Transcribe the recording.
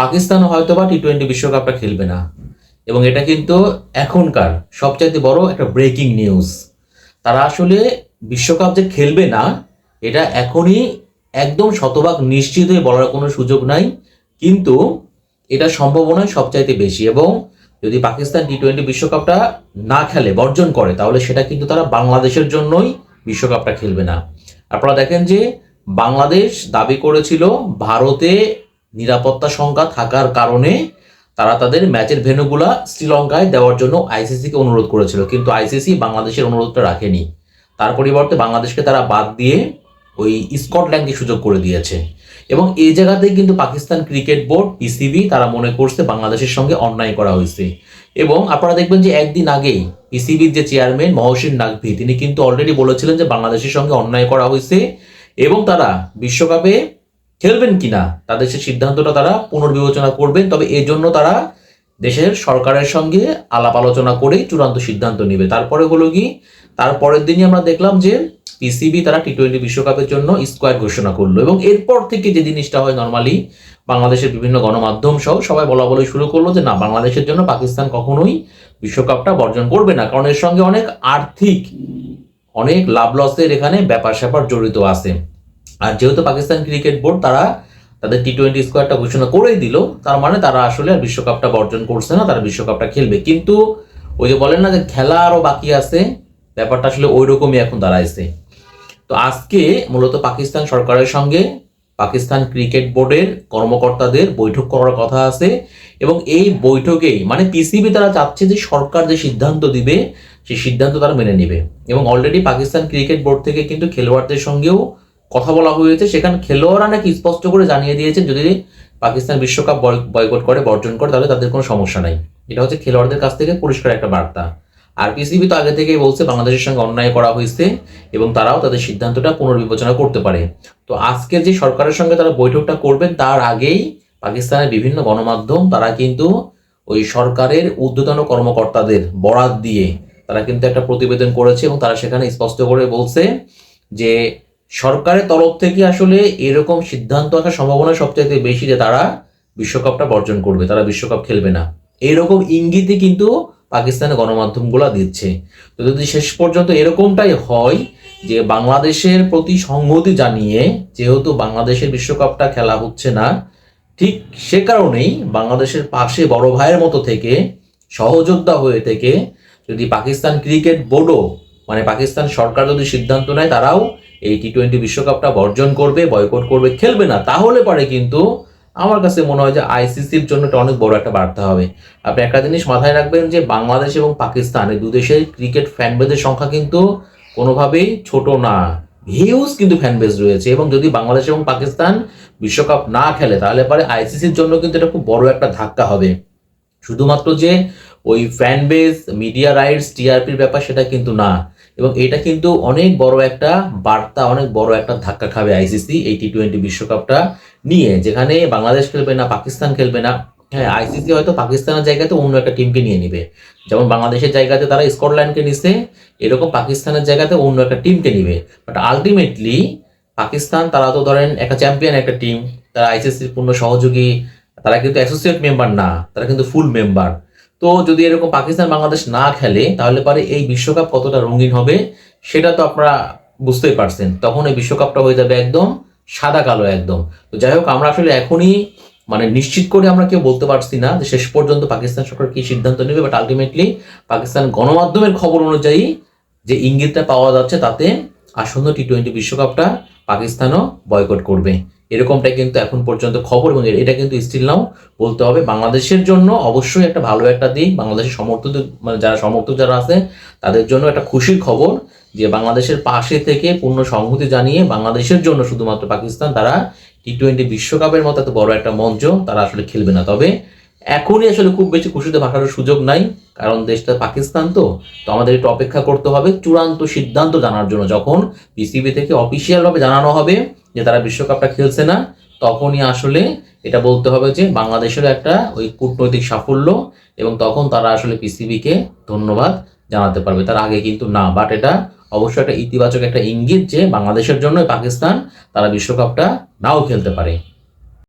পাকিস্তান হয়তো বা T twenty বিশ্বকাপটা খেলবে না। এবং এটা কিন্তু এখনকার সবচাইতে বড় একটা ব্রেকিং নিউজ তারা আসলে বিশ্বকাপ যে খেলবে না, এটা এখনই একদম শতভাগ নিশ্চিত হয়ে বলার কোনো সুযোগ নাই। কিন্তু এটা সম্ভাবনা সবচাইতে বেশি এবং যদি পাকিস্তান টি টোয়েন্টি বিশ্বকাপটা না খেলে, বর্জন করে, তাহলে সেটা কিন্তু তারা বাংলাদেশের জন্যই বিশ্বকাপটা খেলবে না। আপনারা দেখেন যে বাংলাদেশ দাবি করেছিল ভারতে নিরাপত্তা সংখ্যা থাকার কারণে তারা তাদের ম্যাচের ভেন্যুগুলা শ্রীলঙ্কায় দেওয়ার জন্য আইসিসিকে অনুরোধ করেছিল, কিন্তু আইসিসি বাংলাদেশের অনুরোধটা রাখেনি। তার পরিবর্তে বাংলাদেশকে তারা বাদ দিয়ে ওই স্কটল্যান্ডকে সুযোগ করে দিয়েছে। এবং এই জায়গাতে কিন্তু পাকিস্তান ক্রিকেট বোর্ড পিসিবি তারা মনে করছে বাংলাদেশের সঙ্গে অন্যায় করা হয়েছে। এবং আপনারা দেখবেন যে একদিন আগেই পিসিবির যে চেয়ারম্যান মহসিন নাকভি, তিনি কিন্তু অলরেডি বলেছিলেন যে বাংলাদেশের সঙ্গে অন্যায় করা হয়েছে এবং তারা বিশ্বকাপে খেলবেন কিনা? তাদের সে সিদ্ধান্তটা তারা পুনর্বিবেচনা করবেন, তবে এই জন্য তারা দেশের সরকারের সঙ্গে আলাপ আলোচনা করেই চূড়ান্ত সিদ্ধান্ত নেবে। তারপরে হলো কি? তারপরের দিনই আমরা দেখলাম যে পিসিবি তারা টি টোয়েন্টি বিশ্বকাপের জন্য স্কোয়াড ঘোষণা করল এবং এরপর থেকে যে জিনিসটা হয় নর্মালি বাংলাদেশের বিভিন্ন গণমাধ্যম সহ সবাই বলা বলে শুরু করল যে না, বাংলাদেশের জন্য পাকিস্তান কখনোই বিশ্বকাপটা বর্জন করবে না। কারণ এর সঙ্গে অনেক আর্থিক, অনেক লাভ লসের এখানে ব্যাপার স্যাপার জড়িত আছে। আর যেহেতু পাকিস্তান ক্রিকেট বোর্ড, তারা তাদের টি টোয়েন্টি স্কোয়াডটা ঘোষণা করেই দিল, তার মানে তারা আসলে আর বিশ্বকাপটা বর্জন করছে না, তারা বিশ্বকাপটা খেলবে। কিন্তু ওই যে বলেন না যে খেলা আরও বাকি আছে, ব্যাপারটা আসলে ওই রকমই এখন দাঁড়াইছে। তো আজকে মূলত পাকিস্তান সরকারের সঙ্গে পাকিস্তান ক্রিকেট বোর্ডের কর্মকর্তাদের বৈঠক করার কথা আছে এবং এই বৈঠকেই মানে পিসিবি তারা চাচ্ছে যে সরকার যে সিদ্ধান্ত দিবে, সেই সিদ্ধান্ত তারা মেনে নেবে। এবং অলরেডি পাকিস্তান ক্রিকেট বোর্ড থেকে কিন্তু খেলোয়াড়দের সঙ্গেও কথা বলা হয়েছে, সেখানে খেলোয়াড়রা নাকি স্পষ্ট করে জানিয়ে দিয়েছেন, যদি পাকিস্তান বিশ্বকাপ বয়কট করে বর্জন করে, তাহলে তাদের কোনো সমস্যা নাই। এটা হচ্ছে খেলোয়াড়দের কাছ থেকে পরিষ্কার একটা বার্তা। আর পিসিবি তো আগে থেকেই বলছে, বাংলাদেশের সঙ্গে অন্যায় করা হয়েছে এবং তারাও তাদের সিদ্ধান্তটা পুনর্বিবেচনা করতে পারে। তো আজকে যে সরকারের সঙ্গে তারা বৈঠকটা করবেন, তার আগেই পাকিস্তানের বিভিন্ন গণমাধ্যম, তারা কিন্তু ওই সরকারের ঊর্ধ্বতন কর্মকর্তাদের বরাত দিয়ে তারা কিন্তু একটা প্রতিবেদন করেছে এবং তারা সেখানে স্পষ্ট করে বলছে যে সরকারের তরফ থেকে আসলে এরকম সিদ্ধান্ত আসার সম্ভাবনা সবচাইতে বেশি যে তারা বিশ্বকাপটা বর্জন করবে, তারা বিশ্বকাপ খেলবে না। এরকম ইঙ্গিতই কিন্তু পাকিস্তানের গণমাধ্যমগুলো দিচ্ছে। তো যদি শেষ পর্যন্ত এরকমটাই হয় যে বাংলাদেশের প্রতি সংহতি জানিয়ে যেহেতু বাংলাদেশের বিশ্বকাপটা খেলা হচ্ছে না, ঠিক সে কারণেই বাংলাদেশের পাশে বড় ভাইয়ের মতো থেকে, সহযোদ্ধা হয়ে থেকে যদি পাকিস্তান ক্রিকেট বোর্ডও মানে পাকিস্তান সরকার যদি সিদ্ধান্ত নেয়, তারাও এই টি টোয়েন্টি বিশ্বকাপটা বর্জন করবে বয়কট করবে, খেলবে না। তাহলে পারে কিন্তু আমার কাছে মনে হয় যে আইসিসির জন্য এটা অনেক বড় একটা বার্তা হবে। আপনি একটা জিনিস মাথায় রাখবেন যে বাংলাদেশ এবং পাকিস্তান, এই দেশের ক্রিকেট ফ্যানবেজের সংখ্যা কিন্তু কোনোভাবেই ছোট না। হিউজ কিন্তু ফ্যানবেজ রয়েছে এবং যদি বাংলাদেশ এবং পাকিস্তান বিশ্বকাপ না খেলে, তাহলে পরে আইসিসির জন্য কিন্তু এটা খুব বড় একটা ধাক্কা হবে। শুধুমাত্র যে ওই ফ্যান বেস মিডিয়া রাইটস টিআরপির ব্যাপার সেটা কিন্তু না। এবং এটা কিন্তু অনেক বড় একটা বার্তা, অনেক বড় একটা ধাক্কা খাবে আইসিসি এই টি টোয়েন্টি বিশ্বকাপটা নিয়ে, যেখানে বাংলাদেশ খেলবে না, পাকিস্তান খেলবে না। হ্যাঁ আইসিসি হয়তো পাকিস্তানের জায়গাতে অন্য একটা টিমকে নিয়ে নিবে। যেমন বাংলাদেশের জায়গাতে তারা স্কটল্যান্ডকে নিছে, এরকম পাকিস্তানের জায়গাতে অন্য একটা টিমকে নিবে। বাট আলটিমেটলি পাকিস্তান তারা তো ধরেন একটা চ্যাম্পিয়ন একটা টিম তারা আইসিসির পূর্ণ সহযোগী, তারা কিন্তু অ্যাসোসিয়েট মেম্বার না, তারা কিন্তু ফুল মেম্বার তো যদি এরকম পাকিস্তান বাংলাদেশ না খেলে, তাহলে পরে এই বিশ্বকাপ কতটা রঙিন হবে সেটা তো আপনারা বুঝতেই পারছেন। তখন এই বিশ্বকাপটা হয়ে যাবে একদম সাদা কালো একদম। তো যাই হোক, আমরা আসলে এখনই মানে নিশ্চিত করে আমরা কেউ বলতে পারছি না যে শেষ পর্যন্ত পাকিস্তান সরকার কি সিদ্ধান্ত নেবে বাট আলটিমেটলি পাকিস্তান গণমাধ্যমের খবর অনুযায়ী যে ইঙ্গিতটা পাওয়া যাচ্ছে তাতে আসন্ন টি টোয়েন্টি বিশ্বকাপটা পাকিস্তানও বয়কট করবে। এরকমটাই কিন্তু এখন পর্যন্ত খবর এবং এটা কিন্তু স্টিল নাও বলতে হবে। বাংলাদেশের জন্য অবশ্যই একটা ভালো একটা দিক বাংলাদেশের সমর্থক মানে যারা সমর্থক যারা আছে, তাদের জন্য একটা খুশির খবর যে বাংলাদেশের পাশে থেকে পূর্ণ সংহতি জানিয়ে বাংলাদেশের জন্য শুধুমাত্র পাকিস্তান, তারা টি টোয়েন্টি বিশ্বকাপের মতো এত বড় একটা মঞ্চ, তারা আসলে খেলবে না। তবে এখনই আসলে খুব বেশি খুশিতে ভাসার সুযোগ নাই, কারণ দেশটা পাকিস্তান তো। তো আমাদের একটু অপেক্ষা করতে হবে। চূড়ান্ত সিদ্ধান্ত জানার জন্য যখন পিসিবি থেকে অফিসিয়ালভাবে জানানো হবে যে তারা বিশ্বকাপটা খেলছে না, তখনই আসলে এটা বলতে হবে যে বাংলাদেশের একটা ওই কূটনৈতিক সাফল্য এবং তখন তারা আসলে পিসিবিকে ধন্যবাদ জানাতে পারবে। তার আগে কিন্তু না বাট এটা অবশ্যই একটা ইতিবাচক একটা ইঙ্গিত যে বাংলাদেশের জন্য পাকিস্তান তারা বিশ্বকাপটা নাও খেলতে পারে।